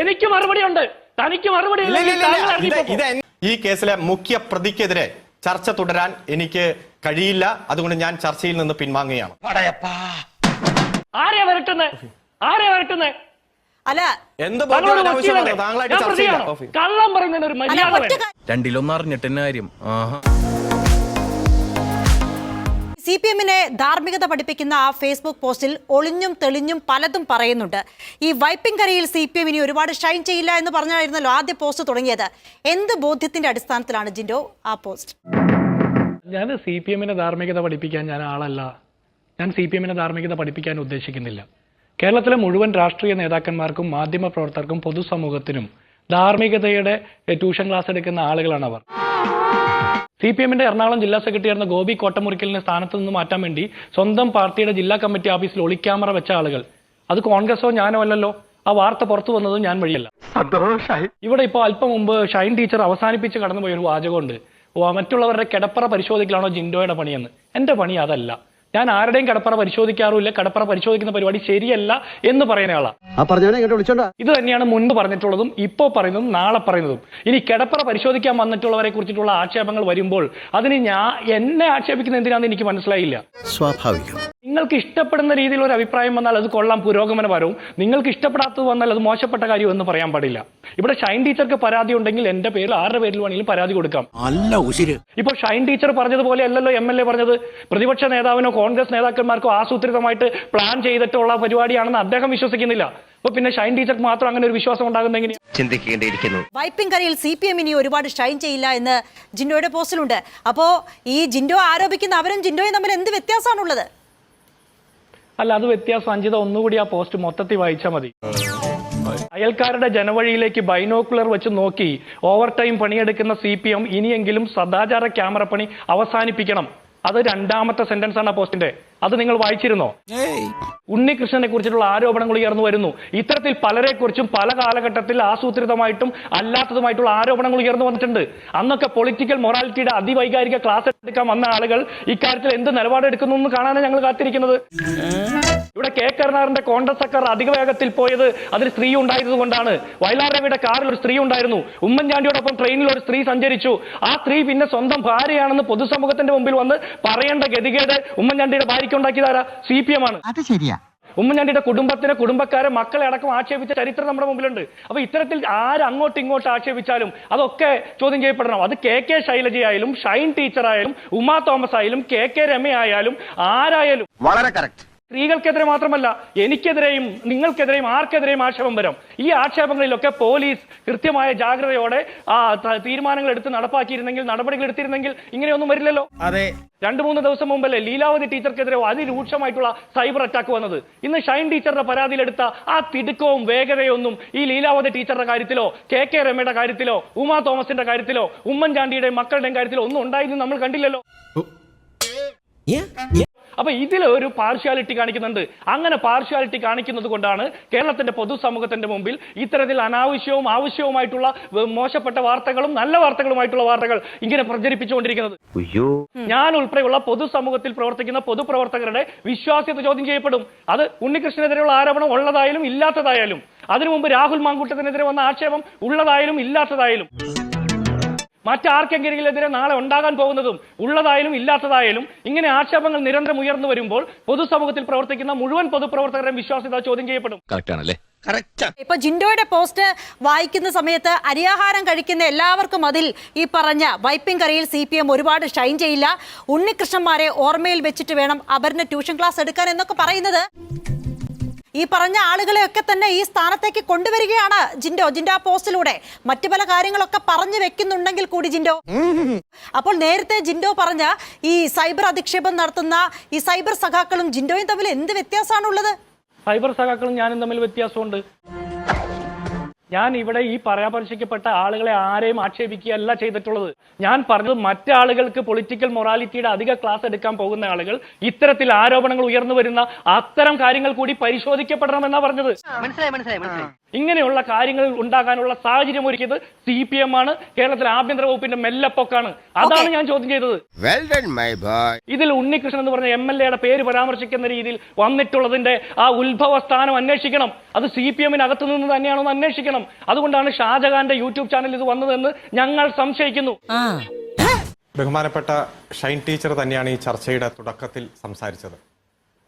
എനിക്ക് മറുപടി ഉണ്ട്. തനിക്ക് മറുപടി ഈ കേസിലെ മുഖ്യ പ്രതിക്കെതിരെ ചർച്ച തുടരാൻ എനിക്ക് കഴിയില്ല. അതുകൊണ്ട് ഞാൻ ചർച്ചയിൽ നിന്ന് പിൻവാങ്ങുകയാണ്. ആരെയാ വരട്ടുന്നത് ആരെയാ വരട്ടുന്നത് അല്ല എന്ത്. കള്ളം പറയുന്നതിന് ഒരു മര്യാദ ഒറ്റ വേണം. രണ്ടിലൊന്നും അറിഞ്ഞിട്ട് കാര്യം? ആഹാ. സി പി എമ്മിനെ ധാർമ്മികത പഠിപ്പിക്കുന്ന ആ ഫേസ്ബുക്ക് പോസ്റ്റിൽ ഒളിഞ്ഞും തെളിഞ്ഞും പലതും പറയുന്നുണ്ട്. ഈ വൈപ്പിംഗ് കരയിൽ സി പി എം ഇനി ഒരുപാട് ഷൈൻ ചെയ്യില്ല എന്ന് പറഞ്ഞായിരുന്നല്ലോ ആദ്യ പോസ്റ്റ് തുടങ്ങിയത്. എന്ത് ബോധ്യത്തിന്റെ അടിസ്ഥാനത്തിലാണ് ജിൻഡോ ആ പോസ്റ്റ്? ഞാൻ സി പി എമ്മിനെ ധാർമ്മികത പഠിപ്പിക്കാൻ ഞാൻ ആളല്ല. ഞാൻ സി പി എമ്മിനെ ധാർമ്മികത പഠിപ്പിക്കാൻ ഉദ്ദേശിക്കുന്നില്ല. കേരളത്തിലെ മുഴുവൻ രാഷ്ട്രീയ നേതാക്കന്മാർക്കും മാധ്യമ പ്രവർത്തകർക്കും പൊതുസമൂഹത്തിനും ധാർമ്മികതയുടെ ട്യൂഷൻ ക്ലാസ് എടുക്കുന്ന ആളുകളാണ് അവർ സി പി എമ്മിന്റെ എറണാകുളം ജില്ലാ സെക്രട്ടറി ആയിരുന്ന ഗോപി കോട്ടമുറിക്കലിനെ സ്ഥാനത്ത് നിന്ന് മാറ്റാൻ വേണ്ടി സ്വന്തം പാർട്ടിയുടെ ജില്ലാ കമ്മിറ്റി ഓഫീസിൽ ഒളിക്യാമറ വെച്ച ആളുകൾ. അത് കോൺഗ്രസോ ഞാനോ അല്ലല്ലോ. ആ വാർത്ത പുറത്തു വന്നതും ഞാൻ വഴിയല്ല. ഇവിടെ ഇപ്പോൾ അല്പം മുമ്പ് ഷൈൻ ടീച്ചർ അവസാനിപ്പിച്ച് കടന്നുപോയ ഒരു വാചകമുണ്ട്. മറ്റുള്ളവരുടെ കിടപ്പറ പരിശോധിക്കലാണോ ജിൻഡോയുടെ പണിയെന്ന്. എന്റെ പണി അതല്ല. ഞാൻ ആരുടെയും കടപ്പറ പരിശോധിക്കാറുമില്ല. കടപ്പറ പരിശോധിക്കുന്ന പരിപാടി ശരിയല്ല എന്ന് പറയുന്ന ആളാണ് ആ പറഞ്ഞവനെ ഇങ്ങോട്ട് വിളിച്ചോണ്ടാ. ഇത് തന്നെയാണ് മുൻപ് പറഞ്ഞിട്ടുള്ളതും ഇപ്പോൾ പറയുന്നതും നാളെ പറയുന്നതും. ഇനി കിടപ്പറ പരിശോധിക്കാൻ വന്നിട്ടുള്ളവരെ കുറിച്ചിട്ടുള്ള ആക്ഷേപങ്ങൾ വരുമ്പോൾ അതിന് ഞാൻ എന്നെ ആക്ഷേപിക്കുന്ന എന്തിനാണെന്ന് എനിക്ക് മനസ്സിലായില്ല. സ്വാഭാവികം. നിങ്ങൾക്ക് ഇഷ്ടപ്പെടുന്ന രീതിയിൽ ഒരു അഭിപ്രായം വന്നാൽ അത് കൊള്ളാം പുരോഗമനപരവും നിങ്ങൾക്ക് ഇഷ്ടപ്പെടാത്തത് വന്നാൽ അത് മോശപ്പെട്ട കാര്യം എന്ന് പറയാൻ പാടില്ല. ഇവിടെ ഷൈൻ ടീച്ചർക്ക് പരാതി ഉണ്ടെങ്കിൽ എന്റെ പേരിൽ ആരുടെ പേരിൽ വേണമെങ്കിലും പരാതി കൊടുക്കാം. അല്ല ഉശിര്. ഇപ്പോൾ ഷൈൻ ടീച്ചർ പറഞ്ഞതുപോലെ അല്ലല്ലോ എം എൽ എ പറഞ്ഞത്. പ്രതിപക്ഷ നേതാവിനോ കോൺഗ്രസ് നേതാക്കന്മാർക്കോ ആസൂത്രിതമായിട്ട് പ്ലാൻ ചെയ്തിട്ടുള്ള പരിപാടിയാണെന്ന് അദ്ദേഹം വിശ്വസിക്കുന്നില്ല. അപ്പൊ പിന്നെ ഷൈൻ ടീച്ചർക്ക് മാത്രം അങ്ങനെ ഒരു വിശ്വാസം ഉണ്ടാകുന്ന എങ്ങനെയാണ് ചിന്തിക്കേണ്ടിയിരിക്കുന്നു. വൈപ്പിംഗ് കരയിൽ സി പി എം ഇനി ഒരുപാട് ഷൈൻ ചെയ്യില്ല എന്ന് ജിൻഡോയുടെ പോസ്റ്റിലുണ്ട്. അപ്പോ ഈ ജിൻഡോ ആരോപിക്കുന്ന അവരും ജിൻഡോയും തമ്മിൽ എന്ത് വ്യത്യാസമാണുള്ളത്? അല്ല അത് വ്യത്യാസം. അഞ്ചിത ഒന്നുകൂടി ആ പോസ്റ്റ് മൊത്തത്തിൽ വായിച്ചാൽ മതി. അയൽക്കാരുടെ ജനവഴിയിലേക്ക് ബൈനോക്കുലർ വെച്ച് നോക്കി. ഓവർ ടൈം പണിയെടുക്കുന്ന സി പി എം ഇനിയെങ്കിലും സദാചാര ക്യാമറ പണി അവസാനിപ്പിക്കണം. അത് രണ്ടാമത്തെ സെന്റൻസ് ആണ് ആ പോസ്റ്റിന്റെ. അത് നിങ്ങൾ വായിച്ചിരുന്നോ? ഉണ്ണികൃഷ്ണനെ കുറിച്ചിട്ടുള്ള ആരോപണങ്ങൾ ഉയർന്നു വരുന്നു. ഇത്തരത്തിൽ പലരെ കുറിച്ചും പല കാലഘട്ടത്തിൽ ആസൂത്രിതമായിട്ടും അല്ലാത്തതുമായിട്ടുള്ള ആരോപണങ്ങൾ ഉയർന്നു വന്നിട്ടുണ്ട്. അന്നൊക്കെ പൊളിറ്റിക്കൽ മൊറാലിറ്റിയുടെ അതിവൈകാരിക ക്ലാസ് എടുക്കാൻ വന്ന ആളുകൾ ഇക്കാര്യത്തിൽ എന്ത് നിലപാടെടുക്കുന്നു എന്ന് കാണാനാണ് ഞങ്ങൾ കാത്തിരിക്കുന്നത്. ഇവിടെ കെ. കരുണാകരന്റെ കോൺഗ്രസ്സക്കാർ അധിക വേഗത്തിൽ പോയത് അതിൽ സ്ത്രീ ഉണ്ടായത് കൊണ്ടാണ്. വയലാരവിയുടെ കാറിൽ ഒരു സ്ത്രീ ഉണ്ടായിരുന്നു. ഉമ്മൻചാണ്ടിയോടൊപ്പം ട്രെയിനിൽ ഒരു സ്ത്രീ സഞ്ചരിച്ചു. ആ സ്ത്രീ പിന്നെ സ്വന്തം ഭാര്യയാണെന്ന് പൊതുസമൂഹത്തിന്റെ മുമ്പിൽ വന്ന് പറയേണ്ട ഗതികേട് ഉമ്മൻചാണ്ടിയുടെ ഭാര്യയ്ക്ക് ഉണ്ടാക്കിയതാരാ സി പി എം ആണ്. അത് ശരിയാ. ഉമ്മൻചാണ്ടിയുടെ കുടുംബത്തിനെ കുടുംബക്കാരെ മക്കളെ അടക്കം ആക്ഷേപിച്ച ചരിത്രം നമ്മുടെ മുമ്പിലുണ്ട്. അപ്പൊ ഇത്തരത്തിൽ ആര് അങ്ങോട്ട് ഇങ്ങോട്ട് ആക്ഷേപിച്ചാലും അതൊക്കെ ചോദ്യം ചെയ്യപ്പെടണം. അത് കെ. കെ. ശൈലജയായാലും ഷൈൻ ടീച്ചറായാലും ഉമാ തോമസ് ആയാലും കെ. കെ. രമ ആയാലും ആരായാലും. വളരെ കറക്റ്റ് സ്ത്രീകൾക്കെതിരെ മാത്രമല്ല എനിക്കെതിരെയും നിങ്ങൾക്കെതിരെയും ആർക്കെതിരെയും ആക്ഷേപം വരാം. ഈ ആക്ഷേപങ്ങളിലൊക്കെ പോലീസ് കൃത്യമായ ജാഗ്രതയോടെ ആ തീരുമാനങ്ങൾ എടുത്ത് നടപ്പാക്കിയിരുന്നെങ്കിൽ നടപടികൾ എടുത്തിരുന്നെങ്കിൽ ഇങ്ങനെയൊന്നും വരില്ലല്ലോ. അതെ. രണ്ടു മൂന്ന് ദിവസം മുമ്പല്ലേ ലീലാവതി ടീച്ചർക്കെതിരെ അതിരൂക്ഷമായിട്ടുള്ള സൈബർ അറ്റാക്ക് വന്നത്. ഇന്ന് ഷൈൻ ടീച്ചറുടെ പരാതിയിലെടുത്ത ആ തിടുക്കവും വേഗതയൊന്നും ഈ ലീലാവതി ടീച്ചറുടെ കാര്യത്തിലോ കെ കെ രമയുടെ കാര്യത്തിലോ ഉമാ തോമസിന്റെ കാര്യത്തിലോ ഉമ്മൻചാണ്ടിയുടെയും മക്കളുടെയും കാര്യത്തിലോ ഒന്നും ഉണ്ടായിരുന്നു നമ്മൾ കണ്ടില്ലല്ലോ. അപ്പൊ ഇതിൽ ഒരു പാർഷ്യാലിറ്റി കാണിക്കുന്നുണ്ട്. അങ്ങനെ പാർഷ്യാലിറ്റി കാണിക്കുന്നത് കൊണ്ടാണ് കേരളത്തിന്റെ പൊതുസമൂഹത്തിന്റെ മുമ്പിൽ ഇത്തരത്തിൽ അനാവശ്യവും ആവശ്യവുമായിട്ടുള്ള മോശപ്പെട്ട വാർത്തകളും നല്ല വാർത്തകളുമായിട്ടുള്ള വാർത്തകൾ ഇങ്ങനെ പ്രചരിപ്പിച്ചുകൊണ്ടിരിക്കുന്നത്. അയ്യോ. ഞാൻ ഉൾപ്പെടെയുള്ള പൊതുസമൂഹത്തിൽ പ്രവർത്തിക്കുന്ന പൊതുപ്രവർത്തകരുടെ വിശ്വാസ്യത ചോദ്യം ചെയ്യപ്പെടും. അത് ഉണ്ണികൃഷ്ണനെതിരെയുള്ള ആരോപണം ഉള്ളതായാലും ഇല്ലാത്തതായാലും അതിനു മുമ്പ് രാഹുൽ മാങ്കൂട്ടത്തിനെതിരെ വന്ന ആക്ഷേപം ഉള്ളതായാലും ഇല്ലാത്തതായാലും. മറ്റാർക്കെങ്കിലും എതിരെ നാളെ ഉണ്ടാകാൻ പോകുന്നതും ഉള്ളതായാലും ഇല്ലാത്തതായാലും ഇങ്ങനെ ആക്ഷേപങ്ങൾ നിരന്തരം ഉയർന്നു വരുമ്പോൾ പൊതുസമൂഹത്തിൽ പ്രവർത്തിക്കുന്ന മുഴുവൻ പൊതുപ്രവർത്തകരുടെയും വിശ്വാസ്യത ചോദ്യം ചെയ്യപ്പെടും. കറക്റ്റ്. ആണല്ലേ ഇപ്പൊ ജിൻഡോയുടെ പോസ്റ്റ് വായിക്കുന്ന സമയത്ത് അരിയാഹാരം കഴിക്കുന്ന എല്ലാവർക്കും അതിൽ ഈ പറഞ്ഞ വൈപ്പിംഗ് കറിയിൽ സി പി എം ഒരുപാട് ഷൈൻ ചെയ്യില്ല. ഉണ്ണികൃഷ്ണന്മാരെ ഓർമ്മയിൽ വെച്ചിട്ട് വേണം അവരുടെ ട്യൂഷൻ ക്ലാസ് എടുക്കാൻ എന്നൊക്കെ പറയുന്നത്. ഈ പറഞ്ഞ ആളുകളെയൊക്കെ തന്നെ ഈ സ്ഥാനത്തേക്ക് കൊണ്ടുവരികയാണ് ജിൻഡോ. ജിൻഡോ പോസ്റ്റിലൂടെ മറ്റു പല കാര്യങ്ങളൊക്കെ പറഞ്ഞു വെക്കുന്നുണ്ടെങ്കിൽ കൂടി ജിൻഡോ. അപ്പോൾ നേരത്തെ ജിൻഡോ പറഞ്ഞ ഈ സൈബർ അധിക്ഷേപം നടത്തുന്ന ഈ സൈബർ സഖാക്കളും ജിൻഡോയും തമ്മിൽ എന്ത് വ്യത്യാസമാണുള്ളത്? സൈബർ സഖാക്കളും ഞാനും തമ്മിൽ വ്യത്യാസമുണ്ട്. ഞാൻ ഇവിടെ ഈ പരാമർശിക്കപ്പെട്ട ആളുകളെ ആരെയും ആക്ഷേപിക്കുകയല്ല ചെയ്തിട്ടുള്ളത്. ഞാൻ പറഞ്ഞത് മറ്റാളുകൾക്ക് പൊളിറ്റിക്കൽ മൊറാലിറ്റിയുടെ അധിക ക്ലാസ് എടുക്കാൻ പോകുന്ന ആളുകൾ ഇത്തരത്തിൽ ആരോപണങ്ങൾ ഉയർന്നു വരുന്ന അത്തരം കാര്യങ്ങൾ കൂടി പരിശോധിക്കപ്പെടണമെന്നാണ് പറഞ്ഞത്. മനസ്സിലായി മനസ്സിലായി മനസ്സിലായി. ഇങ്ങനെയുള്ള കാര്യങ്ങൾ ഉണ്ടാകാനുള്ള സാഹചര്യം ഒരുക്കിയത് സി പി എം ആണ്. കേരളത്തിലെ ആഭ്യന്തര വകുപ്പിന്റെ മെല്ലപ്പൊക്കാണ്. അതാണ് ഞാൻ ചോദ്യം ചെയ്തത്. വെൽ ഡൺ മൈ ബോയ് ഇതിൽ ഉണ്ണികൃഷ്ണൻ എന്ന് പറഞ്ഞ എം എൽ എയുടെ പേര് പരാമർശിക്കുന്ന രീതിയിൽ വന്നിട്ടുള്ളതിന്റെ ആ ഉത്ഭവ സ്ഥാനം അന്വേഷിക്കണം. അത് സി പി എമ്മിനകത്ത് നിന്ന് തന്നെയാണോ എന്ന് അന്വേഷിക്കണം. അതുകൊണ്ടാണ് ഷാജഹാന്റെ യൂട്യൂബ് ചാനൽ ഇത് വന്നതെന്ന് ഞങ്ങൾ സംശയിക്കുന്നു. ബഹുമാനപ്പെട്ട ഷൈൻ ടീച്ചർ തന്നെയാണ് ഈ ചർച്ചയുടെ തുടക്കത്തിൽ സംസാരിച്ചത്.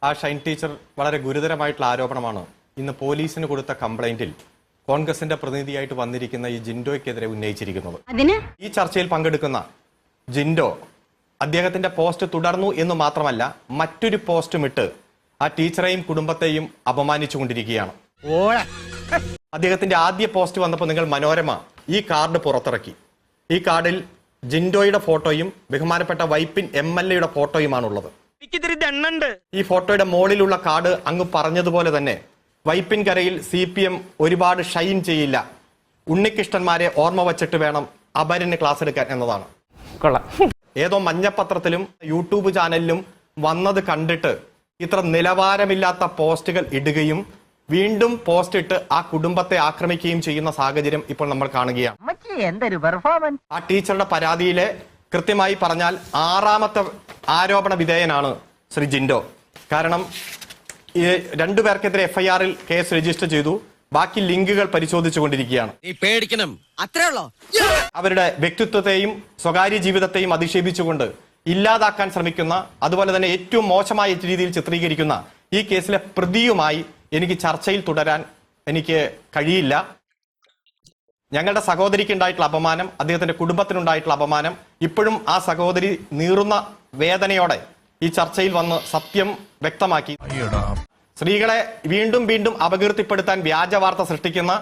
ആ ഷൈൻ ടീച്ചർ വളരെ ഗുരുതരമായിട്ടുള്ള ആരോപണമാണ് ഇന്ന് പോലീസിന് കൊടുത്ത കംപ്ലൈന്റിൽ കോൺഗ്രസിന്റെ പ്രതിനിധിയായിട്ട് വന്നിരിക്കുന്ന ഈ ജിൻഡോയ്ക്കെതിരെ ഉന്നയിച്ചിരിക്കുന്നത്. ഈ ചർച്ചയിൽ പങ്കെടുക്കുന്ന ജിൻഡോ അദ്ദേഹത്തിന്റെ പോസ്റ്റ് തുടർന്നു എന്ന് മാത്രമല്ല മറ്റൊരു പോസ്റ്റും ഇട്ട് ആ ടീച്ചറെയും കുടുംബത്തെയും അപമാനിച്ചുകൊണ്ടിരിക്കുകയാണ്. അദ്ദേഹത്തിന്റെ ആദ്യ പോസ്റ്റ് വന്നപ്പോൾ നിങ്ങൾ മനോരമ ഈ കാർഡ് പുറത്തിറക്കി. ഈ കാർഡിൽ ജിൻഡോയുടെ ഫോട്ടോയും ബഹുമാനപ്പെട്ട വൈപ്പിൻ എം എൽ എയുടെ ഫോട്ടോയുമാണുള്ളത്. ഈ ഫോട്ടോയുടെ മുകളിലുള്ള കാർഡ് അങ്ങ് പറഞ്ഞതുപോലെ തന്നെ വൈപ്പിൻ കരയിൽ സി പി എം ഒരുപാട് ഷൈൻ ചെയ്യില്ല. ഉണ്ണികൃഷ്ണന്മാരെ ഓർമ്മ വച്ചിട്ട് വേണം അപരന് ക്ലാസ് എടുക്കാൻ എന്നതാണ്. കൊള്ളാം. ഏതോ മഞ്ഞപ്പത്രത്തിലും യൂട്യൂബ് ചാനലിലും വന്നത് കണ്ടിട്ട് ഇത്ര നിലവാരമില്ലാത്ത പോസ്റ്റുകൾ ഇടുകയും വീണ്ടും പോസ്റ്റ് ഇട്ട് ആ കുടുംബത്തെ ആക്രമിക്കുകയും ചെയ്യുന്ന സാഹചര്യം ഇപ്പോൾ നമ്മൾ കാണുകയാണ്. എന്തൊരു പെർഫോമൻസ് ആ ടീച്ചറുടെ പരാതിയിലെ കൃത്യമായി പറഞ്ഞാൽ ആറാമത്തെ ആരോപണ വിധേയനാണ് ശ്രീ ജിൻഡോ. കാരണം ഈ രണ്ടുപേർക്കെതിരെ എഫ്ഐആറിൽ കേസ് രജിസ്റ്റർ ചെയ്തു. ബാക്കി ലിങ്കുകൾ പരിശോധിച്ചുകൊണ്ടിരിക്കുകയാണ്. നീ പേടിക്കണം. അത്രേ ഉള്ളോ? അവരുടെ വ്യക്തിത്വത്തെയും സ്വകാര്യ ജീവിതത്തെയും അധിക്ഷേപിച്ചുകൊണ്ട് ഇല്ലാതാക്കാൻ ശ്രമിക്കുന്ന അതുപോലെ തന്നെ ഏറ്റവും മോശമായ രീതിയിൽ ചിത്രീകരിക്കുന്ന ഈ കേസിലെ പ്രതിയുമായി എനിക്ക് ചർച്ചയിൽ തുടരാൻ എനിക്ക് കഴിയില്ല. ഞങ്ങളുടെ സഹോദരിക്ക് ഉണ്ടായിട്ടുള്ള അപമാനം അദ്ദേഹത്തിന്റെ കുടുംബത്തിനുണ്ടായിട്ടുള്ള അപമാനം ഇപ്പോഴും ആ സഹോദരി നീറുന്ന വേദനയോടെ ഈ ചർച്ചയിൽ വന്ന് സത്യം വ്യക്തമാക്കി. സ്ത്രീകളെ വീണ്ടും വീണ്ടും അപകീർത്തിപ്പെടുത്താൻ വ്യാജ വാർത്ത സൃഷ്ടിക്കുന്ന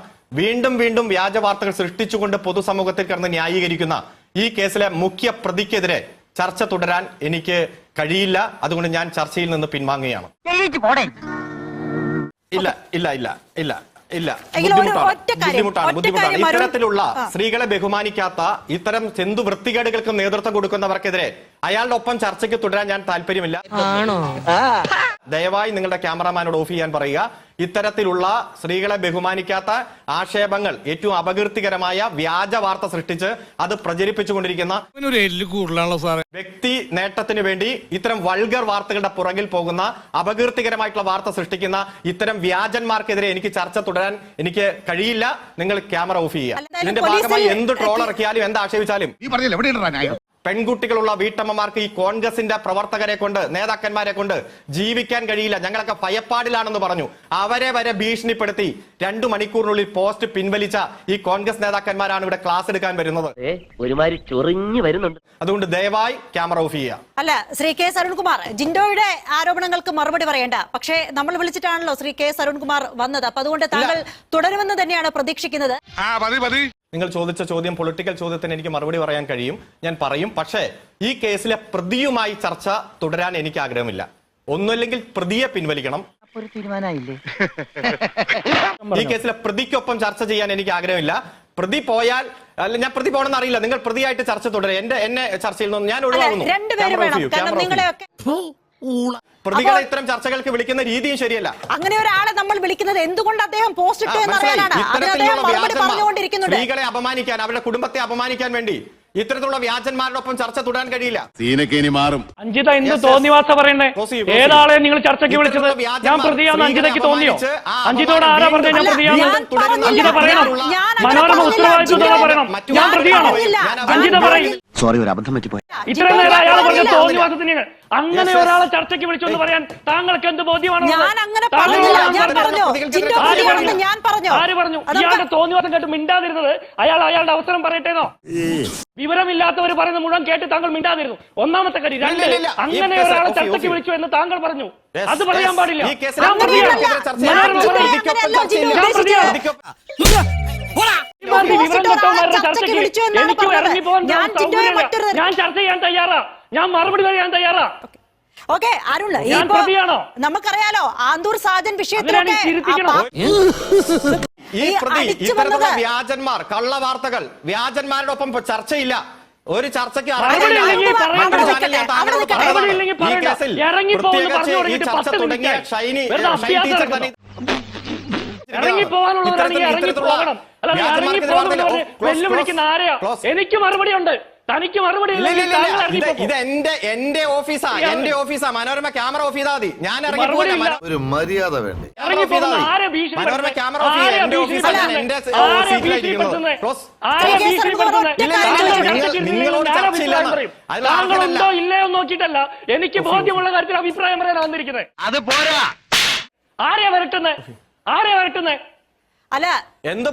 വീണ്ടും വീണ്ടും വ്യാജ വാർത്തകൾ സൃഷ്ടിച്ചുകൊണ്ട് പൊതുസമൂഹത്തിൽ കിടന്ന് ന്യായീകരിക്കുന്ന ഈ കേസിലെ മുഖ്യ പ്രതിക്കെതിരെ ചർച്ച തുടരാൻ എനിക്ക് കഴിയില്ല. അതുകൊണ്ട് ഞാൻ ചർച്ചയിൽ നിന്ന് പിൻവാങ്ങുകയാണ്. ഇല്ല ഇല്ല ഇല്ല ഇല്ല ഇല്ല. ബുദ്ധിമുട്ടാണ്. ബുദ്ധിമുട്ടാണ് ഇത്തരത്തിലുള്ള സ്ത്രീകളെ ബഹുമാനിക്കാത്ത ഇത്തരം ചെന്തു വൃത്തികേടുകൾക്ക് നേതൃത്വം കൊടുക്കുന്നവർക്കെതിരെ അയാളുടെ ഒപ്പം ചർച്ചയ്ക്ക് തുടരാൻ ഞാൻ താല്പര്യമില്ല. ദയവായി നിങ്ങളുടെ ക്യാമറാമാനോട് ഓഫ് ചെയ്യാൻ പറയുക. ഇത്തരത്തിലുള്ള സ്ത്രീകളെ ബഹുമാനിക്കാത്ത ആക്ഷേപങ്ങൾ ഏറ്റവും അപകീർത്തികരമായ വ്യാജ വാർത്ത സൃഷ്ടിച്ച് അത് പ്രചരിപ്പിച്ചുകൊണ്ടിരിക്കുന്ന ഒരു എല്ല് സാറേ. വ്യക്തി നേട്ടത്തിന് വേണ്ടി ഇത്തരം വൾഗർ വാർത്തകളുടെ പുറകിൽ പോകുന്ന അപകീർത്തികരമായിട്ടുള്ള വാർത്ത സൃഷ്ടിക്കുന്ന ഇത്തരം വ്യാജന്മാർക്കെതിരെ എനിക്ക് ചർച്ച തുടരാൻ എനിക്ക് കഴിയില്ല. നിങ്ങൾ ക്യാമറ ഓഫ് ചെയ്യുക. ഇതിന്റെ ഭാഗമായി എന്ത് ട്രോൾ ഇറക്കിയാലും എന്ത് ആക്ഷേപിച്ചാലും. പെൺകുട്ടികളുള്ള വീട്ടമ്മമാർക്ക് ഈ കോൺഗ്രസിന്റെ പ്രവർത്തകരെ കൊണ്ട് നേതാക്കന്മാരെ കൊണ്ട് ജീവിക്കാൻ കഴിയില്ല. ഞങ്ങളൊക്കെ ഭയപ്പാടിലാണെന്ന് പറഞ്ഞു. അവരെ വരെ ഭീഷണിപ്പെടുത്തി രണ്ടു മണിക്കൂറിനുള്ളിൽ പോസ്റ്റ് പിൻവലിച്ച ഈ കോൺഗ്രസ് നേതാക്കന്മാരാണ് ഇവിടെ ക്ലാസ് എടുക്കാൻ വരുന്നത്. ഒരുമാതിരി ചൊറിഞ്ഞു വരുന്നുണ്ട്. അതുകൊണ്ട് ദയവായി ക്യാമറ ഓഫ് ചെയ്യുക. അല്ല ശ്രീ കെ എസ് അരുൺകുമാർ ജിൻഡോയുടെ ആരോപണങ്ങൾക്ക് മറുപടി പറയേണ്ട. പക്ഷേ നമ്മൾ വിളിച്ചിട്ടാണല്ലോ ശ്രീ കെ എസ് അരുൺകുമാർ വന്നത്. അപ്പൊ അതുകൊണ്ട് താങ്കൾ തുടരുമെന്ന് തന്നെയാണ് പ്രതീക്ഷിക്കുന്നത്. ആ മതി മതി. നിങ്ങൾ ചോദിച്ച ചോദ്യം പൊളിറ്റിക്കൽ ചോദ്യത്തിന് എനിക്ക് മറുപടി പറയാൻ കഴിയും. ഞാൻ പറയും. പക്ഷേ ഈ കേസിലെ പ്രതിയുമായി ചർച്ച തുടരാൻ എനിക്ക് ആഗ്രഹമില്ല. ഒന്നുമില്ലെങ്കിൽ പ്രതിയെ പിൻവലിക്കണം. ഈ കേസിലെ പ്രതിക്കൊപ്പം ചർച്ച ചെയ്യാൻ എനിക്ക് ആഗ്രഹമില്ല. പ്രതി പോയാൽ അല്ല ഞാൻ പ്രതി പോകണമെന്ന് അറിയില്ല. നിങ്ങൾ പ്രതിയായിട്ട് ചർച്ച തുടരുക എന്റെ എന്നെ ചർച്ചയിൽ നിന്ന് ഞാൻ ഒഴിവാക്കുന്നു ഒഴിവാകുന്നു. പ്രതികളെ ഇത്തരം ചർച്ചകൾക്ക് വിളിക്കുന്ന രീതിയും ശരിയല്ല. അങ്ങനെ ഒരാളെ നമ്മൾ വിളിക്കുന്നത് എന്തുകൊണ്ട് അദ്ദേഹം പോസ്റ്റ് ഇട്ടു എന്ന് അറിയാനാണ് അതിന് അദ്ദേഹം മറുപടി പറഞ്ഞുകൊണ്ടിരിക്കുന്നുണ്ട്. സ്ത്രീകളെ അപമാനിക്കാൻ അവരുടെ കുടുംബത്തെ അപമാനിക്കാൻ വേണ്ടി ഇത്തരത്തിലുള്ള വ്യാജന്മാരോടൊപ്പം ചർച്ച തുടരാൻ കഴിയില്ല. സീനൊക്കെ ഇനി മാറും. അഞ്ജിത എന്ത്. തോന്നിവാസ പറയണേ ഏതാളെ നിങ്ങൾ ചർച്ചയ്ക്ക് വിളിച്ചത്? ഞാൻ പ്രതിയാണ് അഞ്ജിതയ്ക്ക് തോന്നിയോ? അപമാനം ആരാ പറഞ്ഞത്? ഞാൻ പ്രതിയാണ്? അഞ്ജിത പറയണം. മനോരമ. ഉത്തരവാദിത്വത്തോടെ ഞാൻ പറയണം. ഞാൻ പ്രതിയാണോ. അഞ്ജിത പറയും. സോറി ഒരു അബദ്ധം പറ്റിപ്പോയി. ഇത്രയും നേരം അയാൾ പറഞ്ഞ അങ്ങനെ. ഒരാളെ ചർച്ചയ്ക്ക് വിളിച്ചോന്ന് പറയാൻ താങ്കൾക്ക് എന്ത് ബോധ്യമാണ് ഞാൻ അങ്ങനെ പറഞ്ഞില്ല. ഞാൻ പറഞ്ഞു. ജിൻഡോ ആര് പറഞ്ഞു? ഇയാളുടെ തോന്നിവാസം കേട്ട് മിണ്ടാതിരുന്നത് അയാൾ അയാളുടെ അവസരം പറയട്ടേന്നോ? വിവരമില്ലാത്തവർ പറയുന്ന മുഴുവൻ കേട്ട് താങ്കൾ മിണ്ടാതിരുന്നു. ഒന്നാമത്തെ കാര്യം രണ്ട് അങ്ങനെ ഒരാളെ ചർച്ചയ്ക്ക് വിളിച്ചു എന്ന് താങ്കൾ പറഞ്ഞു. അത് പറയാൻ പാടില്ല. ഈ കേസിൽ ഞാൻ ചർച്ച ഞാൻ ചെയ്യാൻ ഞാൻ ജിൻഡോയെ സൗകര്യമില്ല. ഞാൻ ചർച്ച ചെയ്യാൻ തയ്യാറാ. ഞാൻ മറുപടി പറയാൻ തയ്യാറാ. ഓക്കെ? നമുക്കറിയാലോ ആന്തൂർ സാജൻ വിഷയത്തിലൊക്കെ ഈ പ്രതി ഇത്തരത്തിലുള്ള വ്യാജന്മാർ കള്ളവാർത്തകൾ വ്യാജന്മാരുടെ ഒപ്പം ചർച്ചയില്ല. ഒരു ചർച്ചയ്ക്ക് ഈ കേസിൽ പ്രത്യേകിച്ച് പറഞ്ഞു ഈ ചർച്ച തുടങ്ങിയ. ഷൈനി ഷൈൻ ടീച്ചർ തന്നെ ഇറങ്ങി ഇറങ്ങി ഇത്തരത്തിലുള്ള പോകണം അല്ലാതെ ഇറങ്ങി വെല്ലുവിളിക്കുന്ന ആരെയാ? എനിക്ക് മറുപടി ഉണ്ട്. തനിക്ക് മറുപടി ഇത് എന്റെ എന്റെ ഓഫീസാ എന്റെ ഓഫീസാ. മനോരമ ക്യാമറ ഓഫ് ചെയ്താൽ മതി. ഞാൻ ഒരു മര്യാദ വേണ്ടി? മനോരമ ക്യാമറ ഓഫ് ചെയ്ത് എന്റെ ഓഫീസാണ് എന്റെ നിങ്ങളോട് ഇല്ലയോ എന്ന് നോക്കിയിട്ടല്ല. എനിക്ക് ബോധ്യമുള്ള കാര്യത്തിൽ അഭിപ്രായം പറയാൻ വന്നിരിക്കുന്നത് അത് പോരാ. ആരെയാ വരട്ടുന്നേ? ആരെയാ വരട്ടുന്നത് അല്ല. എന്ത്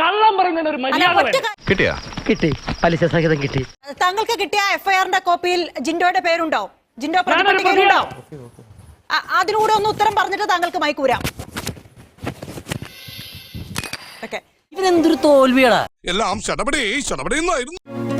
കള്ളം പറയുന്നതിന് ഒരു മര്യാദ കിട്ടിയാ? കിട്ടി. പലിശ സഹിതം കിട്ടി. താങ്കൾക്ക് കിട്ടിയ എഫ്ഐആറിന്റെ കോപ്പിയിൽ ജിൻഡോയുടെ പേരുണ്ടോ? ജിൻഡോ പ്രതിപട്ടികയിലുണ്ടോ അതിനൂടെ ഒന്ന് ഉത്തരം പറഞ്ഞിട്ട് താങ്കൾക്ക് മൈക്കൂരാം ഓക്കെ. തോൽവിയാണ് തോൽവിയാടാ എല്ലാം ശടപടി ശടപടി എന്നായിരുന്നു